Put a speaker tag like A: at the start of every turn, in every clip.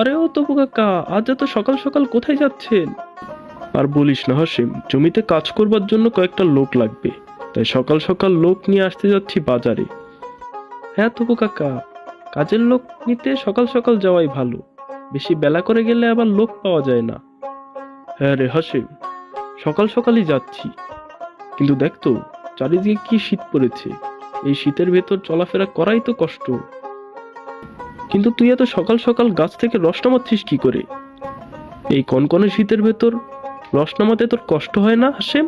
A: আরে ও তবু কাকা আজ এত সকাল সকাল কোথায় যাচ্ছেন? আর বলিস না হাসিম জমিতে কাজ করবার জন্য কয়েকটা লোক লাগবে। তাই সকাল সকাল লোক নিয়ে আসতে যাচ্ছি বাজারে। হ্যাঁ তবু কাকা কাজের লোক নিতে সকাল সকাল যাওয়াই ভালো। বেশি বেলা করে গেলে আবার লোক পাওয়া যায় না। হ্যাঁ রে হাসিম সকাল সকালই যাচ্ছি। কিন্তু দেখ তো চারিদিকে কি শীত পড়েছে? এই শীতের ভেতর চলাফেরা করাই তো কষ্ট। কিন্তু তুই এত সকাল সকাল গাছ থেকে রস নামাচ্ছিস কি করে? এই কনকনে শীতের ভেতর রস নামাতে তোর কষ্ট হয় না, হাসেম?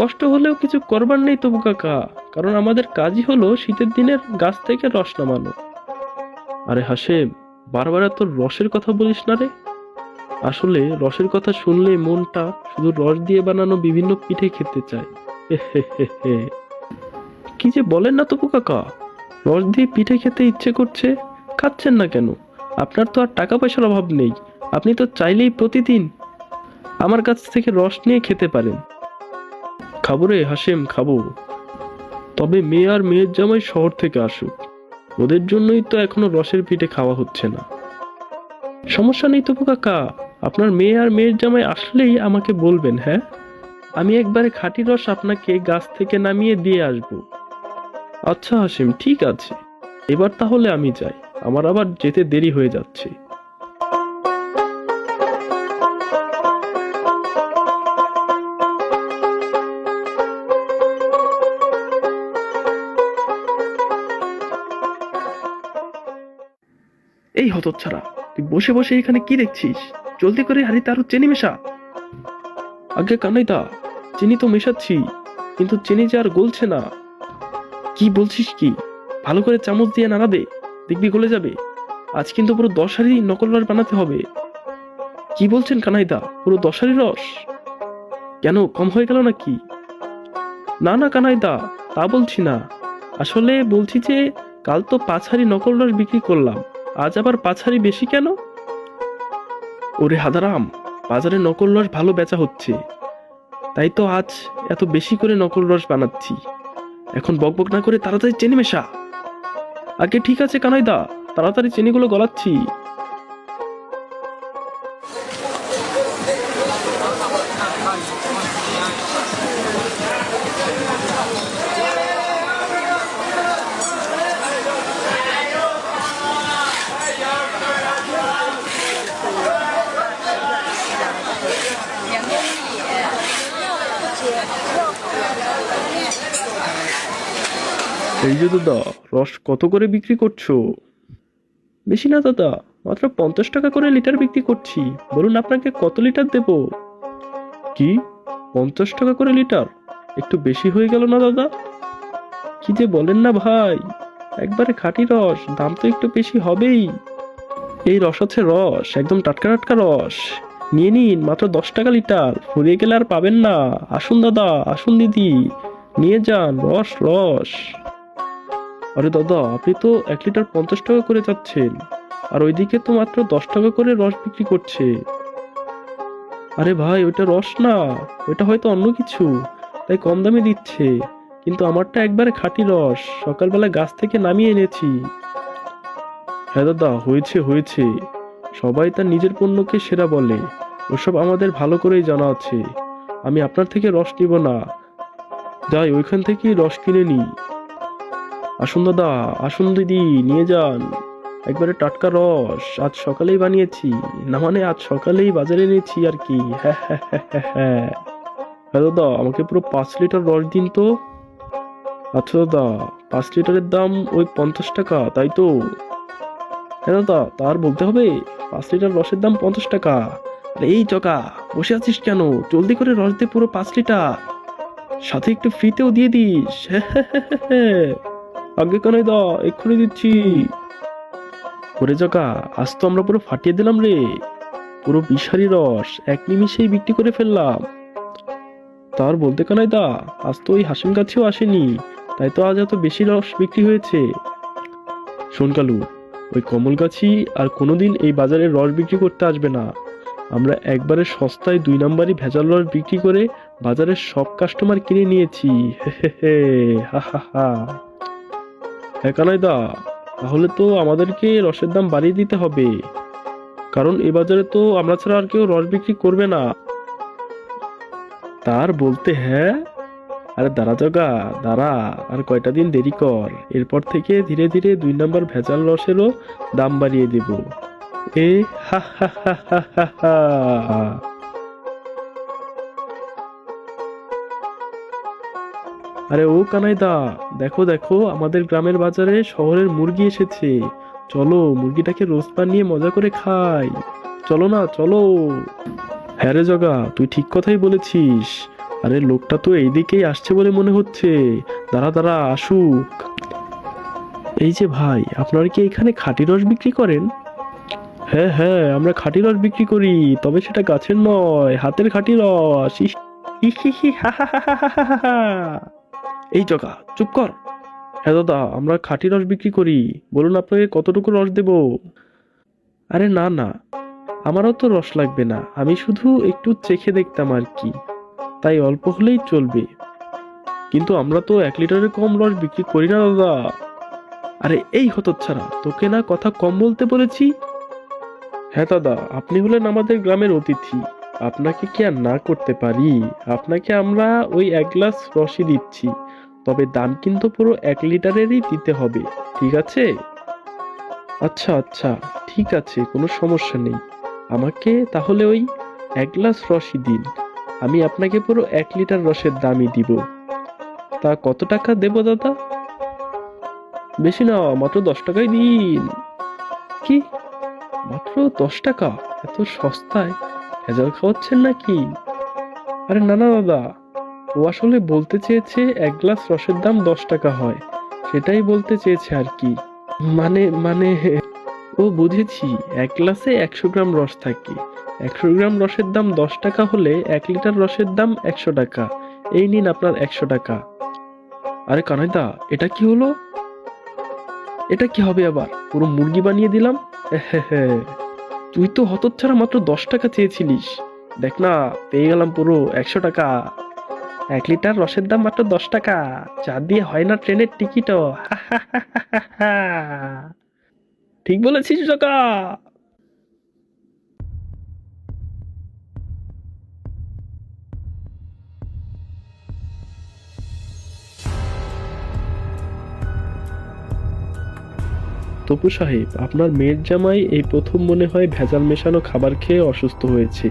A: কষ্ট হলেও কিছু করবার নেই তবু কাকা, কারণ আমাদের কাজই হলো শীতের দিনের গাছ থেকে রস নামানো। আরে হাসেম, বারবার তোর রসের কথা বলিস না রে? আসলে রসের কথা শুনলে মনটা শুধু রস দিয়ে বানানো বিভিন্ন পিঠে খেতে চায়। কি যে বলেন না তবু কাকা? রস দিয়ে পিঠে খেতে ইচ্ছে করছে, খাচ্ছেন না কেন? আপনার তো আর টাকা পয়সার অভাব নেই। আপনি তো চাইলেই প্রতিদিন আমার কাছ থেকে রস নিয়ে খেতে পারেন। খাব রে হাসেম, খাব। তবে মেয়ে আর মেয়ের জামাই শহর থেকে আসুক। ওদের জন্যই তো এখনও রসের পিঠে খাওয়া হচ্ছে না। সমস্যা নেই তবু কাকা। আপনার মেয়ে আর মেয়ের জামাই আসলেই আমাকে বলবেন হ্যাঁ? আমি একবারে খাঁটি রস আপনাকে গাছ থেকে নামিয়ে দিয়ে আসব। আচ্ছা হাসিম, ঠিক আছে। এবার তাহলে আমি যাই। আমার আবার যেতে দেরি হয়ে যাচ্ছে। এই হতচ্ছাড়া, তুই বসে বসে এখানে কি দেখছিস? জলদি করে হারিতে আরও চিনি মেশা। আগে কানাইদা চিনি তো মেশাচ্ছি, কিন্তু চিনি যে আর গলছে না। কি বলছিস কি? ভালো করে চামচ দিয়ে নাড়া দে, দেখবি গলে যাবে। আজ কিন্তু পুরো দশ হাড়ি নকল রস বানাতে হবে। কি বলছেন কানাইদা, পুরো দশ হাড়ি রস? কেন, কম হয়ে গেল নাকি? না না কানাইদা, তা বলছি না। আসলে বলছি যে, কাল তো পাঁচ হাড়ি নকল রস বিক্রি করলাম, আজ আবার পাঁচ হাড়ি বেশি কেন? ওরে হাদারাম, বাজারে নকল রস ভালো বেচা হচ্ছে। তাই তো আজ এত বেশি করে নকল রস বানাচ্ছি। এখন বকবক না করে তাড়াতাড়ি চেনি মেশা। আগে ঠিক আছে কানাই দা তাড়াতাড়ি চেনিগুলো গলাচ্ছি। এই যে দাদা, রস কত করে বিক্রি করছ? বেশি না দাদা, মাত্র পঞ্চাশ টাকা করে লিটার বিক্রি করছি। বলুন আপনাকে কত লিটার দেব? কি? পঞ্চাশ টাকা করে লিটার? একটু বেশি হয়ে গেল না দাদা? কি যে বলেন না ভাই, একবারে খাঁটি রস, দাম তো একটু বেশি হবেই। এই রস আছে রস, একদম টাটকা টাটকা রস। নিয়ে নিন, মাত্র দশ টাকা লিটার। ফুরিয়ে গেলে আর পাবেন না। আসুন দাদা, আসুন দিদি। নিয়ে যান, রস রস। আরে দাদা, আপনি তো এক লিটার পঞ্চাশ টাকা করে যাচ্ছেন। আর ওইদিকে তো মাত্র দশ টাকা করে রস বিক্রি করছে। আরে ভাই, ওইটা রস না, ওইটা হয়তো অন্য কিছু, তাই কম দামে দিচ্ছে। কিন্তু আমারটা একবারে খাঁটি রস, সকালবেলা গাছ থেকে নামিয়ে এনেছি। হ্যাঁ দাদা, হয়েছে হয়েছে। সবাই তার নিজের পণ্যকে সেরা বলে। ওসব আমাদের ভালো করেই জানা আছে। আমি আপনার থেকে রস নিব না। যাই, ওইখান থেকেই রস কিনে নিই। আসুন দাদা আসুন দিদি নিয়ে যান। একবারে টাটকা রস আজ সকালেই বানিয়েছি। না মানে আজ সকালেই বাজারে এনেছি আর কি। হ্যাঁ হ্যাঁ হ্যাঁ হ্যাঁ হ্যাঁ। হ্যাঁ দাদা আমাকে পুরো পাঁচ লিটার রস দিন তো। আচ্ছা দাদা পাঁচ লিটারের দাম ওই পঞ্চাশ টাকা তাই তো? হ্যাঁ দাদা তার বলতে হবে পাঁচ লিটার রসের দাম পঞ্চাশ টাকা। আরে এই চকা বসে আছিস কেন? জলদি করে রস দে পুরো পাঁচ লিটার। সাথে একটু ফ্রিতেও দিয়ে দিস। হ্যাঁ হ্যাঁ হ্যাঁ হ্যাঁ, হ্যাঁ। আগে কানাই দা? এক্ষুনি দিচ্ছি। ওরে জগা, আজ তো আমরা পুরো ফাটিয়ে দিলাম রে। পুরো বিষারি রস, এক নিমিষেই বিক্রি করে ফেললাম। তার বলতে কানাই দা? আজ তো ওই হাসিম গাছেও আসেনি, তাই তো আজ এত বেশি রস বিক্রি হয়েছে। শোন কালু, ওই কমল গাছি আর কোনোদিন এই বাজারে রস বিক্রি করতে আসবে না। আমরা একবারে সস্তায় দুই নাম্বারই ভেজাল রস বিক্রি করে বাজারের সব কাস্টমার কিনে নিয়েছি। হে হে হে। হা হা হা হ্যাঁ তাহলে তো আমাদেরকে রসের দাম বাড়িয়ে দিতে হবে। কারণ এ বাজারে তো আমরা ছাড়া আর কেউ রস বিক্রি করবে না। তার বলতে হ্যাঁ? আরে দাঁড়া জগা, দাঁড়া, আর কয়টা দিন দেরি কর। এরপর থেকে ধীরে ধীরে দুই নম্বর ভেজাল রসেরও দাম বাড়িয়ে দেব। এ হা হা হা হা হা। আরে ও কানাইদা, দেখো দেখো, আমাদের গ্রামের বাজারে শহরের মুরগি এসেছে। চলো, মুরগিটাকে রোস্ট বানিয়ে মজা করে খাই। চলো না, চলো। হ্যাঁ রে জগা, তুই ঠিক কথাই বলেছিস। আরে লোকটা তো এইদিকেই আসছে বলে মনে হচ্ছে। দাঁড়া দাঁড়া, আসুক। এই যে ভাই, আপনারা কি এখানে খাঁটি রস বিক্রি করেন? হ্যাঁ হ্যাঁ আমরা খাঁটি রস বিক্রি করি, তবে সেটা গাছের নয়, হাতের খাঁটি রস। হা হা হা হা হা। এই চকা চুপ কর। হ্যাঁ দাদা, আমরা খাঁটি রস বিক্রি করি। বলুন আপনাকে কতটুকু রস দেব? আরে না না, আমারও তো রস লাগবে না। আমি শুধু একটু চেখে দেখতাম আর কি। তাই অল্প হলেই চলবে। কিন্তু আমরা তো এক লিটারের কম রস বিক্রি করি না দাদা। আরে এই হতচ্ছাড়া, তোকে না কথা কম বলতে বলেছি? হ্যাঁ দাদা, আপনি হলেন আমাদের গ্রামের অতিথি। আপনাকে কি আর না করতে পারি? আপনাকে আমরা ওই এক গ্লাস রসই দিচ্ছি। তবে দাম কিন্তু পুরো এক লিটারেরই দিতে হবে, ঠিক আছে? আচ্ছা আচ্ছা ঠিক আছে, কোনো সমস্যা নেই। আমাকে তাহলে ওই এক গ্লাস রসই দিন। আমি আপনাকে পুরো এক লিটার রসের দামই দিব। তা কত টাকা দেব দাদা? বেশি না, মাত্র দশ টাকাই দিন। কি? মাত্র দশ টাকা? এত সস্তায় ভেজাল খাওয়াচ্ছেন নাকি? আরে না না, দাদা ও আসলে বলতে চেয়েছে এক গ্লাস রসের দাম দশ টাকা হয়। সেটাই বলতে চেয়েছে আর কি। মানে মানে ও বুঝেছি, এক গ্লাসে একশো গ্রাম রস থাকে। একশো গ্রাম রসের দাম দশ টাকা হলে এক লিটার রসের দাম একশো টাকা। এই নিন আপনার একশো টাকা। আরে কানাইদা, এটা কি হলো? এটা কি হবে আবার? পুরো মুরগি বানিয়ে দিলাম? তুই তো হতচ্ছাড়া মাত্র দশ টাকা চেয়েছিলিস। দেখ না, পেয়ে গেলাম পুরো একশো টাকা। এক লিটার রসের দাম মাত্র দশ টাকা। যা দিয়ে হয় না ট্রেনের টিকিটও। ঠিক বলেছিস তপু সাহেব, আপনার মেয়ের জামাই এই প্রথম মনে হয় ভেজাল মেশানো খাবার খেয়ে অসুস্থ হয়েছে।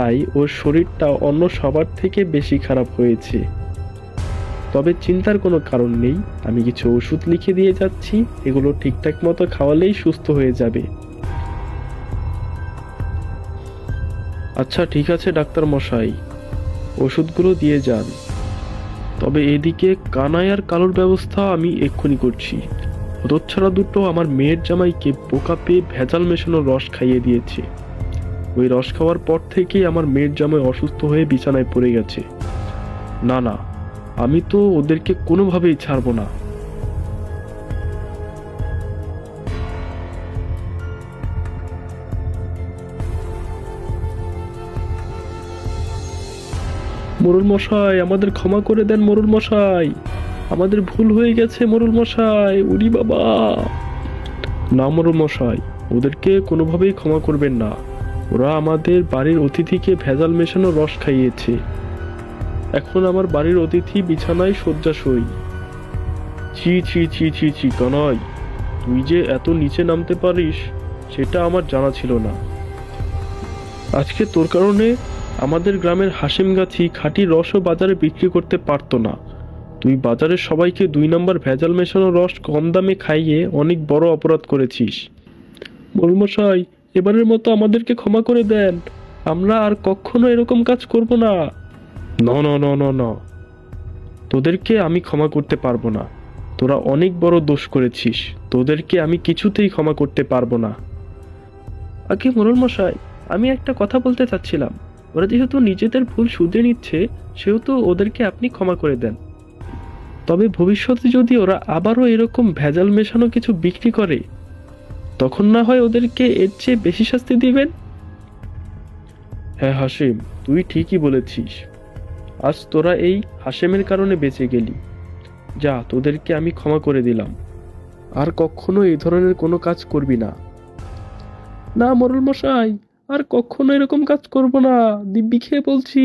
A: তাই ওর শরীরটা অন্য সবার থেকে বেশি খারাপ হয়েছে। তবে চিন্তার কোনো কারণ নেই, আমি কিছু ওষুধ লিখে দিয়ে যাচ্ছি, এগুলো ঠিকঠাক মতো খাওয়ালেই সুস্থ হয়ে যাবে। আচ্ছা ঠিক আছে, ডাক্তার মশাই। ওষুধগুলো দিয়ে যান। তবে এদিকে কানাই আর কালোর ব্যবস্থা আমি এক্ষুনি করছি। হতচ্ছাড়া দুটো আমার মেয়ের জামাইকে বোকা পেয়ে ভেজাল মেশানো রস খাইয়ে দিয়েছে। ওই রস খাওয়ার পর থেকেই আমার মেয়ের জামাই অসুস্থ হয়ে বিছানায় পড়ে গেছে। না না, আমি তো ওদেরকে কোনোভাবেই ছাড়বো না। মোরুল মশাই আমাদের ক্ষমা করে দেন মোরুল মশাই আমাদের ভুল হয়ে গেছে মোরুল মশাই উরি বাবা। না মোরুল মশাই ওদেরকে কোনোভাবেই ক্ষমা করবেন না। ওরা আমাদের বাড়ির অতিথিকে ভেজাল মেশানো রস খাইয়েছে। এখন আমার বাড়ির অতিথি বিছানায় শয্যাশয়ী। ছি ছি ছি ছি ছি, কানাই, তুই যে এত নিচে নামতে পারিস, সেটা আমার জানা ছিল না। আজকে তোর কারণে আমাদের গ্রামের হাসিম গাছি খাঁটি রসও বাজারে বিক্রি করতে পারতো না। তুই বাজারের সবাইকে দুই নম্বর ভেজাল মেশানো রস কম দামে খাইয়ে অনেক বড় অপরাধ করেছিস। মশাই এবারের মতো আমাদেরকে ক্ষমা করে দেন। আমরা আর কখনো এরকম কাজ করব না। ন ন ন ন ন তোদেরকে আমি ক্ষমা করতে পারব না। তোরা অনেক বড় দোষ করেছিস। তোদেরকে আমি কিছুতেই ক্ষমা করতে পারব না। আগে মোরল মশাই আমি একটা কথা বলতে চাচ্ছিলাম। ওরা যেহেতু নিজেদের ভুল শুধরে নিচ্ছে সেহেতু ওদেরকে আপনি ক্ষমা করে দেন। তবে ভবিষ্যতে যদি ওরা আবারও এরকম ভেজাল মেশানো কিছু বিক্রি করে তখন না হয় ওদেরকে এর চেয়ে বেশি শাস্তি দিবেন? হ্যাঁ হাসিম, তুই ঠিকই বলেছিস। আজ তোরা এই হাসেমের কারণে বেঁচে গেলি। যা, তোদেরকে আমি ক্ষমা করে দিলাম। আর কখনো এই ধরনের কোনো কাজ করবি না। না মোরল মশাই আর কখনো এরকম কাজ করব না, দিব্যি খেয়ে বলছি।